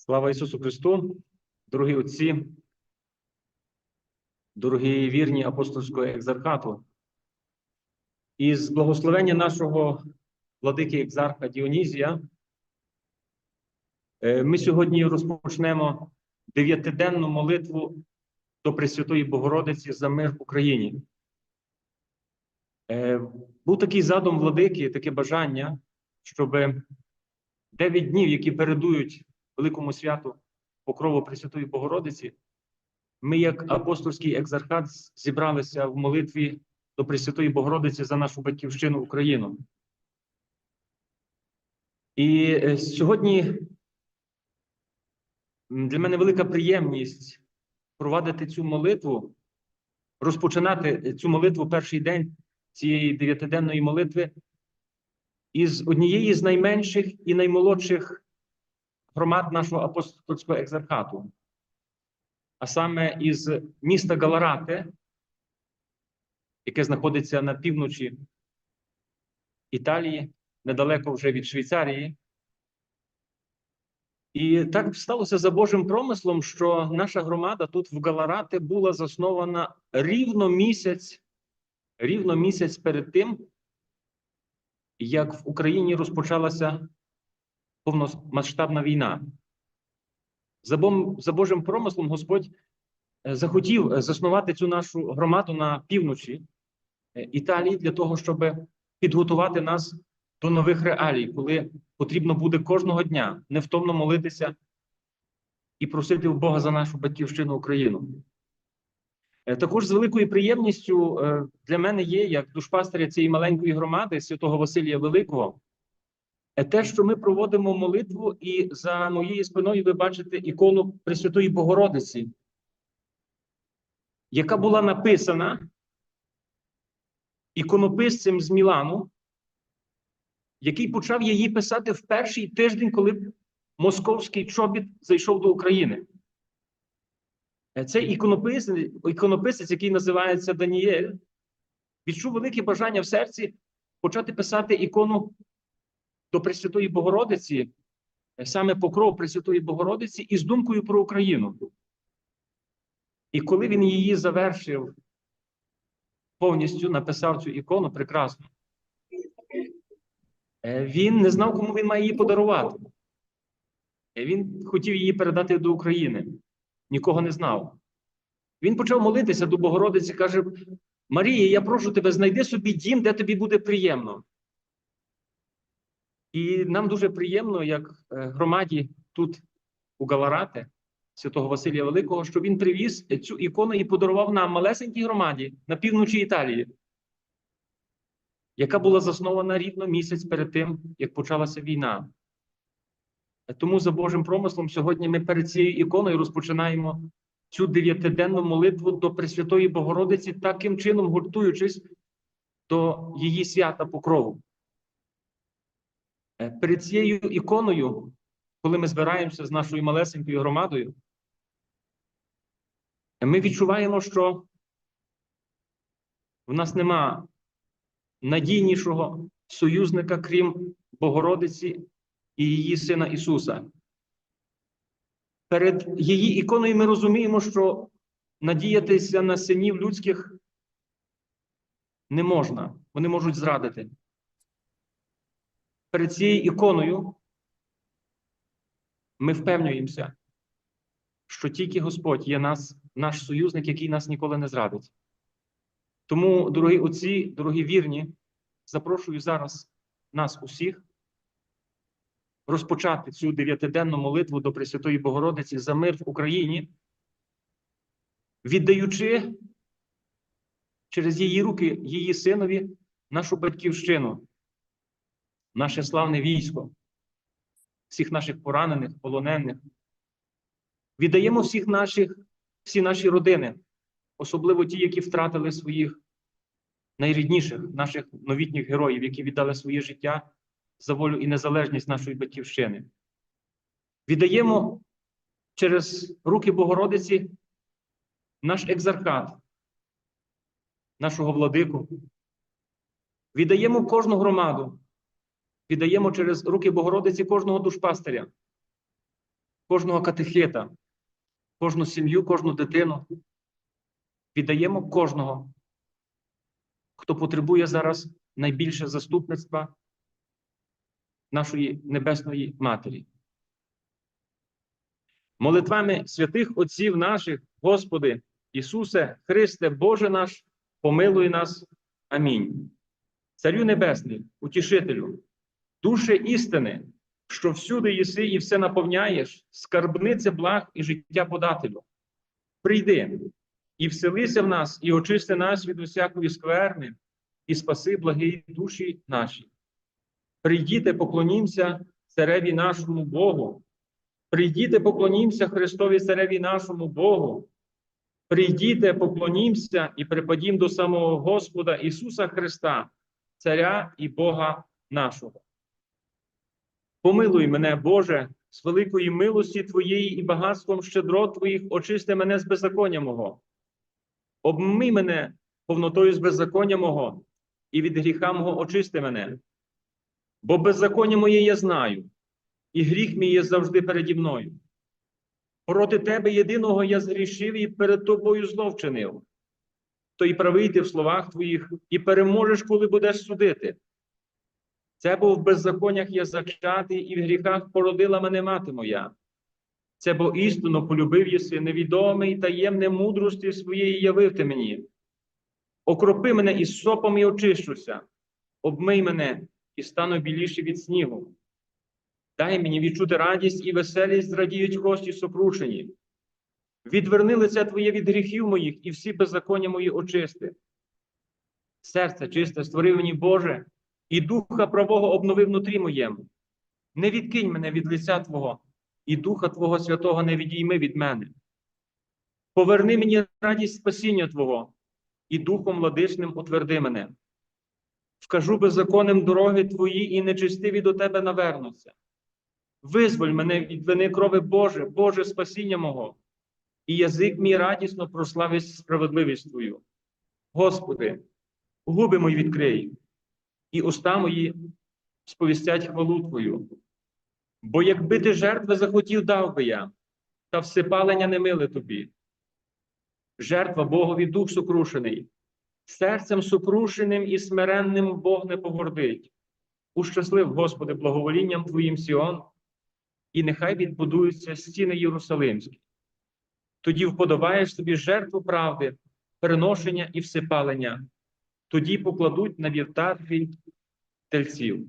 Слава Ісусу Христу, дорогі отці, дорогі вірні апостольського екзархату. Із благословення нашого владики екзарха Діонізія е, ми сьогодні розпочнемо дев'ятиденну молитву до Пресвятої Богородиці за мир в Україні. Е, Був такий задум владики, таке бажання, щоб дев'ять днів, які передують великому святу Покрову Пресвятої Богородиці, ми, як апостольський екзархат, зібралися в молитві до Пресвятої Богородиці за нашу батьківщину Україну. І е, сьогодні для мене велика приємність провадити цю молитву, розпочинати цю молитву перший день цієї дев'ятиденної молитви із однієї з найменших і наймолодших громад нашого апостольського екзархату, а саме із міста Галарате, яке знаходиться на півночі Італії, недалеко вже від Швейцарії. І так сталося за Божим промислом, що наша громада тут в Галарате була заснована рівно місяць, рівно місяць перед тим, як в Україні розпочалася повномасштабна війна. За, бом, за Божим промислом Господь е, захотів е, заснувати цю нашу громаду на півночі е, Італії для того, щоб підготувати нас до нових реалій, коли потрібно буде кожного дня невтомно молитися і просити в Бога за нашу батьківщину Україну. Також з великою приємністю для мене є, як душпастиря цієї маленької громади, святого Василія Великого, те, що ми проводимо молитву, і за моєю спиною ви бачите ікону Пресвятої Богородиці, яка була написана іконописцем з Мілану, який почав її писати в перший тиждень, коли московський чобіт зайшов до України. Е, Цей іконописець, іконописець, який називається Даніель, відчув велике бажання в серці почати писати ікону до Пресвятої Богородиці, е, саме покров Пресвятої Богородиці, із думкою про Україну. І коли він її завершив, повністю написав цю ікону прекрасно, е, він не знав, кому він має її подарувати. Е, Він хотів її передати до України нікого не знав. Він почав молитися до Богородиці, каже: Марія, я прошу тебе, знайди собі дім, де тобі буде приємно. І нам дуже приємно, як е, громаді тут у Галарате, святого Василія Великого, що він привіз цю ікону і подарував нам малесенькій громаді на півночі Італії, яка була заснована рівно місяць перед тим, як почалася війна. Тому за Божим промислом сьогодні ми перед цією іконою розпочинаємо цю дев'ятиденну молитву до Пресвятої Богородиці, таким чином гуртуючись до її свята покрову. Е, Перед цією іконою, коли ми збираємося з нашою малесенькою громадою, ми відчуваємо, що в нас нема надійнішого союзника, крім Богородиці і її сина Ісуса. Перед її іконою ми розуміємо, що надіятися на синів людських не можна, вони можуть зрадити. Перед цією іконою ми впевнюємося, що тільки Господь є нас, наш союзник, який нас ніколи не зрадить. Тому, дорогі отці, дорогі вірні, запрошую зараз нас усіх розпочати цю дев'ятиденну молитву до Пресвятої Богородиці за мир в Україні, віддаючи через її руки її синові нашу батьківщину, наше славне військо, всіх наших поранених, полонених. Віддаємо всіх наших, всі наші родини, особливо ті, які втратили своїх найрідніших, наших новітніх героїв, які віддали своє життя за волю і незалежність нашої батьківщини. Віддаємо через руки Богородиці наш екзархат, нашого владику. Віддаємо кожну громаду, віддаємо через руки Богородиці кожного душпастиря, кожного катехита, кожну сім'ю, кожну дитину. Віддаємо кожного, хто потребує зараз найбільше заступництва нашої Небесної Матері. Молитвами святих Отців наших, Господи, Ісусе, Христе, Боже наш, помилуй нас. Амінь. Царю Небесний, утішителю, душе істини, що всюди єси і все наповняєш, скарбнице благ і життя подателю. Прийди і вселися в нас, і очисти нас від усякої скверни, і спаси благі душі наші. Прийдіте, поклонімся цареві нашому Богу. Прийдіте, поклонімся Христові цареві нашому Богу. Прийдіте, поклонімся і припадім до самого Господа Ісуса Христа, Царя і Бога нашого. Помилуй мене, Боже, з великої милості Твоєї і багатством щедрот Твоїх очисти мене з беззаконня мого. Обмий мене повнотою з беззаконня мого, і від гріха мого очисти мене. Бо беззаконня моє я знаю, і гріх мій є завжди переді мною. Проти тебе єдиного я згрішив і перед тобою зло вчинив. То і правий ти в словах твоїх, і переможеш, коли будеш судити. Це бо в беззаконнях я зачатий, і в гріхах породила мене мати моя. Це бо істинно полюбив єси, невідомий таємне мудрості своєї явив ти мені. Окропи мене із сопом і очищуся, обмий мене і стану біліший від снігу. Дай мені відчути радість і веселість зрадіють кості сокрушені. Відверни лице Твоє від гріхів моїх і всі беззаконня мої очисти. Серце чисте створив мені Боже, і духа правого обнови внутрі моєму. Не відкинь мене від лиця Твого, і Духа Твого Святого не відійми від мене. Поверни мені радість спасіння Твого, і Духом владичним утверди мене. Вкажу беззаконним дороги Твої, і нечистиві до Тебе навернуться. Визволь мене від вини крови Боже, Боже спасіння мого, і язик мій радісно прославить справедливість Твою. Господи, губи мої відкрий, і уста мої сповістять хвалу Твою. Бо якби ти жертви захотів, дав би я, та всипалення не миле тобі. Жертва Богові дух сокрушений, серцем сокрушеним і смиренним Бог не погордить. Ущаслив, Господи, благоволінням Твоїм Сіон, і нехай відбудуються стіни Єрусалимські. Тоді вподобаєш собі жертву правди, переношення і всипалення, тоді покладуть на вівтар твій тельців.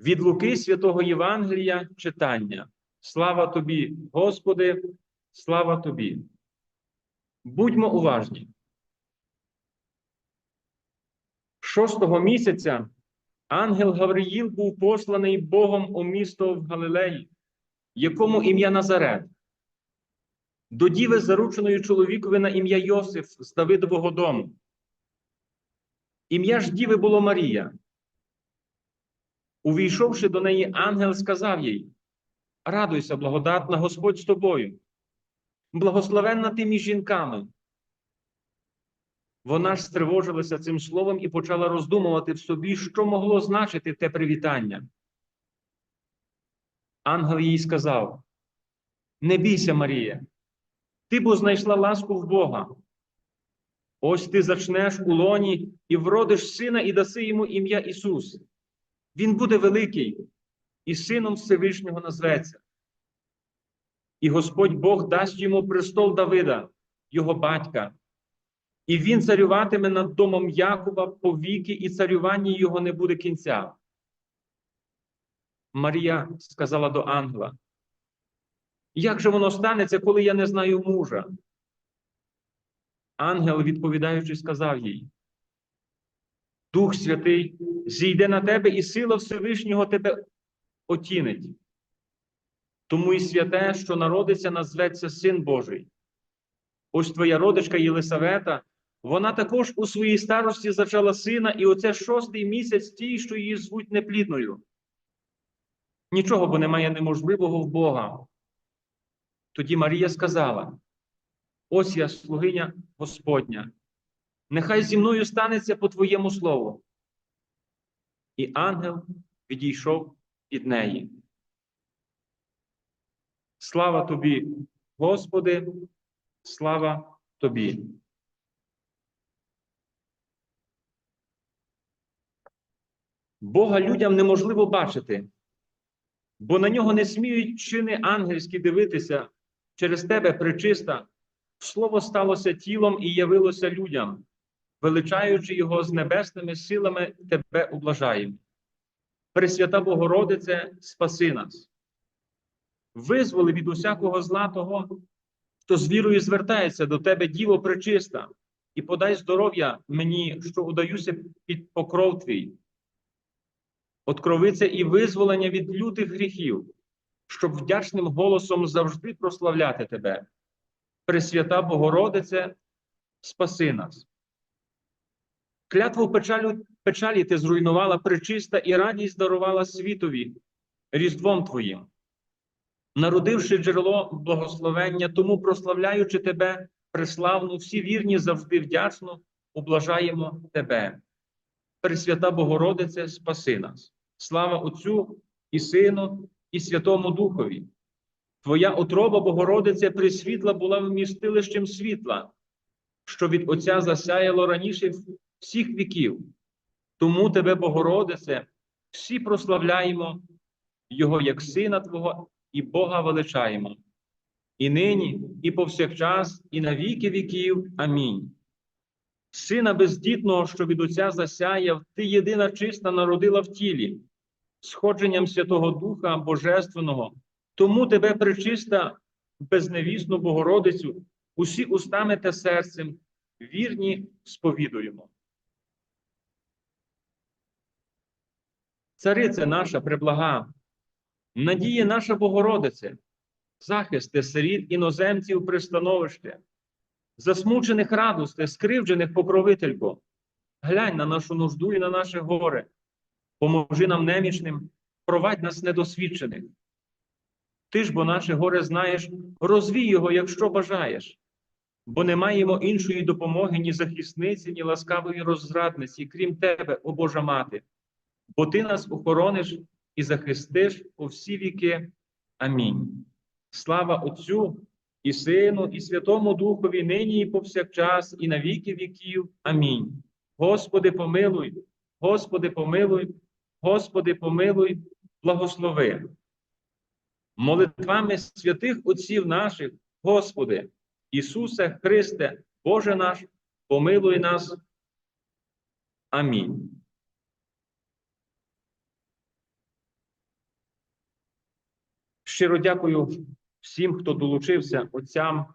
Від Луки Святого Євангелія читання. Слава тобі, Господи, слава тобі. Будьмо уважні. Шостого місяця ангел Гавриїл був посланий Богом у місто в Галилеї, якому ім'я Назарет, до діви зарученої чоловікові на ім'я Йосиф з Давидового дому. Ім'я ж діви було Марія. Увійшовши до неї, ангел сказав їй: Радуйся, благодатна Господь з тобою, благословенна ти між жінками. Вона ж стривожилася цим словом і почала роздумувати в собі, що могло значити те привітання. Ангел їй сказав: Не бійся, Марія, ти бо знайшла ласку в Бога. Ось ти зачнеш у лоні і вродиш сина, і даси йому ім'я Ісус. Він буде великий, і сином Всевишнього назветься. І Господь Бог дасть йому престол Давида, його батька, і він царюватиме над домом Якова повіки, і царювання його не буде кінця. Марія сказала до ангела: Як же воно станеться, коли я не знаю мужа? Ангел, відповідаючи, сказав їй: Дух Святий зійде на тебе, і сила Всевишнього тебе отінить. Тому і святе, що народиться, назветься Син Божий. Ось твоя родичка Єлисавета, вона також у своїй старості зачала сина, і оце шостий місяць тій, що її звуть неплідною. Нічого бо немає неможливого в Бога. Тоді Марія сказала: Ось я слугиня Господня, нехай зі мною станеться по твоєму слову. І ангел відійшов від неї. Слава тобі, Господи, слава тобі. Бога людям неможливо бачити, бо на нього не сміють чини ангельські дивитися. Через тебе, пречиста, слово сталося тілом і явилося людям, величаючи його з небесними силами, тебе ублажаємо. Пресвята Богородице, спаси нас, визволи від усякого зла того, хто з вірою звертається до тебе, Діво пречиста, і подай здоров'я мені, що удаюся під покров твій. Откровиться і визволення від лютих гріхів, щоб вдячним голосом завжди прославляти тебе. Пресвята Богородице, спаси нас. Клятву печалю, печалі ти зруйнувала причиста і радість дарувала світові, різдвом твоїм. Народивши джерело благословення, тому прославляючи тебе, преславну, всі вірні завжди вдячно, ублажаємо тебе. Пресвята Богородице, спаси нас. Слава Отцю і Сину, і Святому Духові. Твоя отроба, Богородице, присвітла була вмістилищем світла, що від Отця засяяло раніше всіх віків. Тому тебе, Богородице, всі прославляємо Його як Сина Твого і Бога величаємо. І нині, і повсякчас, і на віки віків. Амінь. Сина бездітного, що від Отця засяяв, ти єдина чиста народила в тілі, сходженням Святого Духа Божественного. Тому тебе причиста, безневісну Богородицю, усі устами та серцем вірні сповідуємо. Царице наша преблага, надія наша Богородице, захисти сиріт іноземців пристановище, засмучених радости, скривджених покровителько, глянь на нашу нужду і на наше горе, поможи нам немічним, провадь нас недосвідчених. Ти ж, бо наше горе знаєш, розвій його, якщо бажаєш, бо не маємо іншої допомоги, ні захисниці, ні ласкавої розрадниці, крім тебе, о Божа Мати, бо ти нас охорониш і захистиш у всі віки. Амінь. Слава Отцю і Сину, і Святому Духові, нині і повсякчас, і на віки віків. Амінь. Господи, помилуй, Господи, помилуй, Господи, помилуй, благослови. Молитвами святих Отців наших, Господи, Ісусе Христе, Боже наш, помилуй нас. Амінь. Щиро дякую всім, хто долучився отцям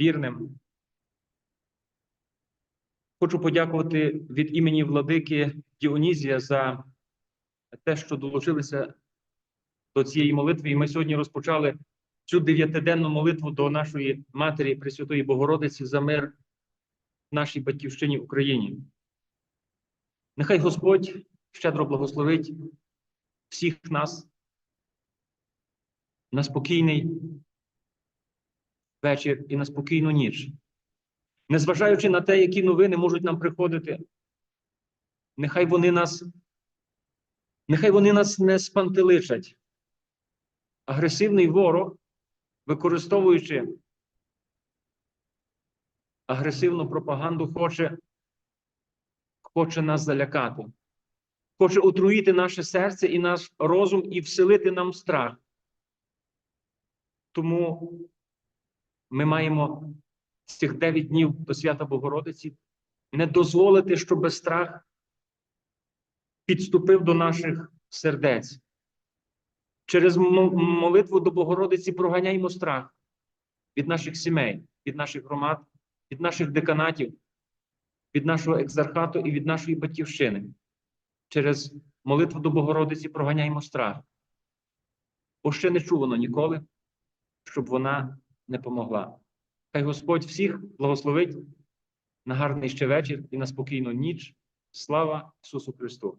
вірним. Хочу подякувати від імені владики Діонізія за те, що долучилися до цієї молитви. І ми сьогодні розпочали цю дев'ятиденну молитву до нашої Матері Пресвятої Богородиці за мир нашій батьківщині Україні. Нехай Господь щедро благословить всіх нас на спокійний вечір і на спокійну ніч. Незважаючи на те, які новини можуть нам приходити, нехай вони нас, нехай вони нас не спантеличать. Агресивний ворог, використовуючи агресивну пропаганду, хоче, хоче нас залякати, хоче отруїти наше серце і наш розум і вселити нам страх. Тому ми маємо цих дев'ять днів до свята Богородиці не дозволити, щоб страх підступив до наших сердець. Через молитву до Богородиці проганяємо страх від наших сімей, від наших громад, від наших деканатів, від нашого екзархату і від нашої батьківщини. Через молитву до Богородиці проганяємо страх. Бо ще не чувано ніколи, щоб вона не помогла. Хай Господь всіх благословить на гарний ще вечір і на спокійну ніч. Слава Ісусу Христу!